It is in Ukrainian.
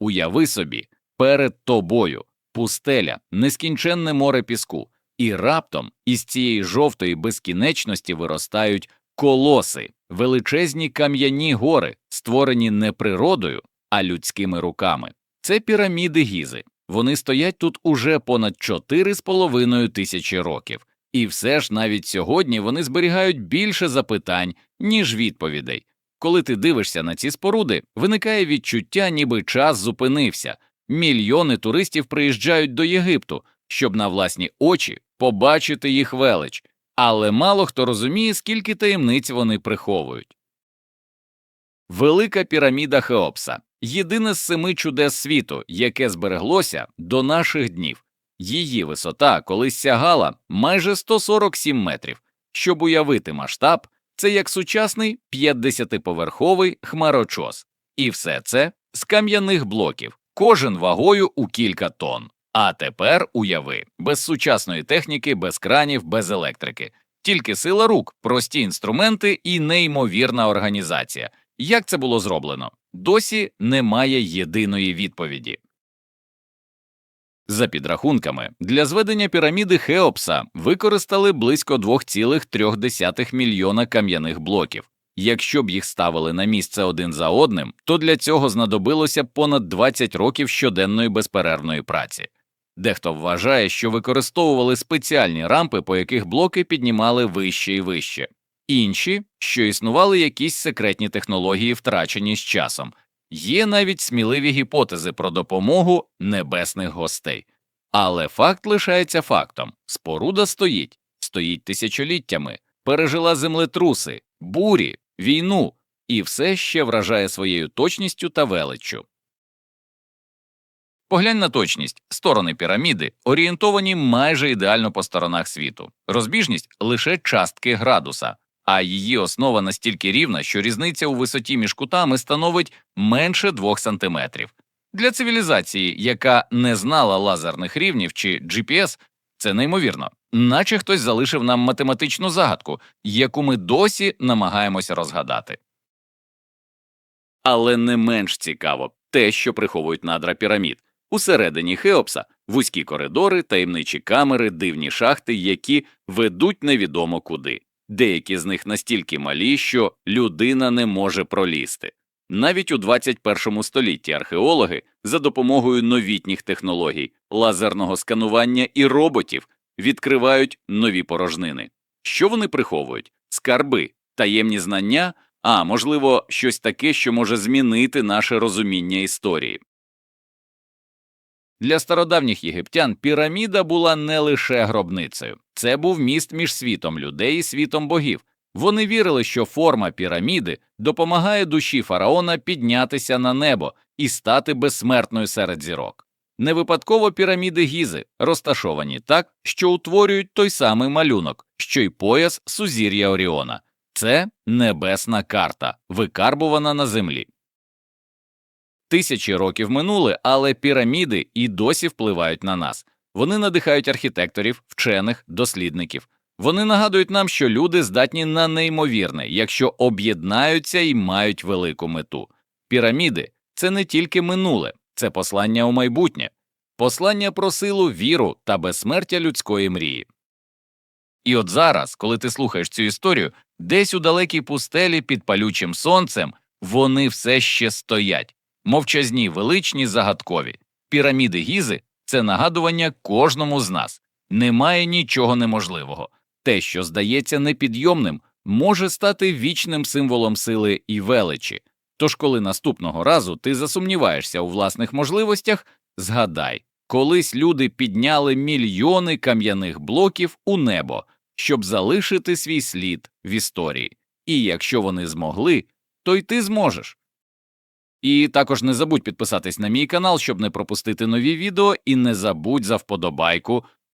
Уяви собі, перед тобою пустеля, нескінченне море піску, і раптом із цієї жовтої безкінечності виростають колоси, величезні кам'яні гори, створені не природою, а людськими руками. Це піраміди Гізи. Вони стоять тут уже понад 4,5 тисячі років, і все ж навіть сьогодні вони зберігають більше запитань, ніж відповідей. Коли ти дивишся на ці споруди, виникає відчуття, ніби час зупинився. Мільйони туристів приїжджають до Єгипту, щоб на власні очі побачити їх велич, але мало хто розуміє, скільки таємниць вони приховують. Велика піраміда Хеопса єдине з семи чудес світу, яке збереглося до наших днів. Її висота колись сягала майже 147 метрів. Щоб уявити масштаб, це як сучасний 50-поверховий хмарочос, і все це з кам'яних блоків, кожен вагою у кілька тонн. А тепер уяви, без сучасної техніки, без кранів, без електрики, тільки сила рук, прості інструменти і неймовірна організація. Як це було зроблено? Досі немає єдиної відповіді. За підрахунками, для зведення піраміди Хеопса використали близько 2,3 мільйона кам'яних блоків. Якщо б їх ставили на місце один за одним, то для цього знадобилося понад 20 років щоденної безперервної праці. Дехто вважає, що використовували спеціальні рампи, по яких блоки піднімали вище і вище, інші, що існували якісь секретні технології, втрачені з часом. Є навіть сміливі гіпотези про допомогу небесних гостей. Але факт лишається фактом. Споруда стоїть, стоїть тисячоліттями, пережила землетруси, бурі, війну. І все ще вражає своєю точністю та величчю. Поглянь на точність. Сторони піраміди орієнтовані майже ідеально по сторонах світу, розбіжність лише частки градуса, а її основа настільки рівна, що різниця у висоті між кутами становить менше 2 см. Для цивілізації, яка не знала лазерних рівнів чи GPS, це неймовірно, наче хтось залишив нам математичну загадку, яку ми досі намагаємося розгадати. Але не менш цікаво те, що приховують надра пірамід. Усередині Хеопса вузькі коридори, таємничі камери, дивні шахти, які ведуть невідомо куди. Деякі з них настільки малі, що людина не може пролізти. Навіть у 21 столітті археологи за допомогою новітніх технологій, лазерного сканування і роботів відкривають нові порожнини. Що вони приховують? Скарби, таємні знання, а можливо, щось таке, що може змінити наше розуміння історії. Для стародавніх єгиптян піраміда була не лише гробницею, це був міст між світом людей і світом богів. Вони вірили, що форма піраміди допомагає душі фараона піднятися на небо і стати безсмертною серед зірок. Не випадково піраміди Гізи розташовані так, що утворюють той самий малюнок, що й пояс сузір'я Оріона. Це небесна карта, викарбувана на землі. Тисячі років минули, але піраміди і досі впливають на нас. Вони надихають архітекторів, вчених, дослідників. Вони нагадують нам, що люди здатні на неймовірне, якщо об'єднаються і мають велику мету. Піраміди це не тільки минуле, це послання у майбутнє, послання про силу, віру та безсмертя людської мрії. І от зараз, коли ти слухаєш цю історію, десь у далекій пустелі під палючим сонцем вони все ще стоять мовчазні, величні, загадкові. Піраміди Гізи це нагадування кожному з нас. Немає нічого неможливого. Те, що здається непідйомним, може стати вічним символом сили і величі. Тож, коли наступного разу ти засумніваєшся у власних можливостях, згадай, колись люди підняли мільйони кам'яних блоків у небо, щоб залишити свій слід в історії. І якщо вони змогли, то й ти зможеш. І також не забудь підписатись на мій канал, щоб не пропустити нові відео, і не забудь за вподобайку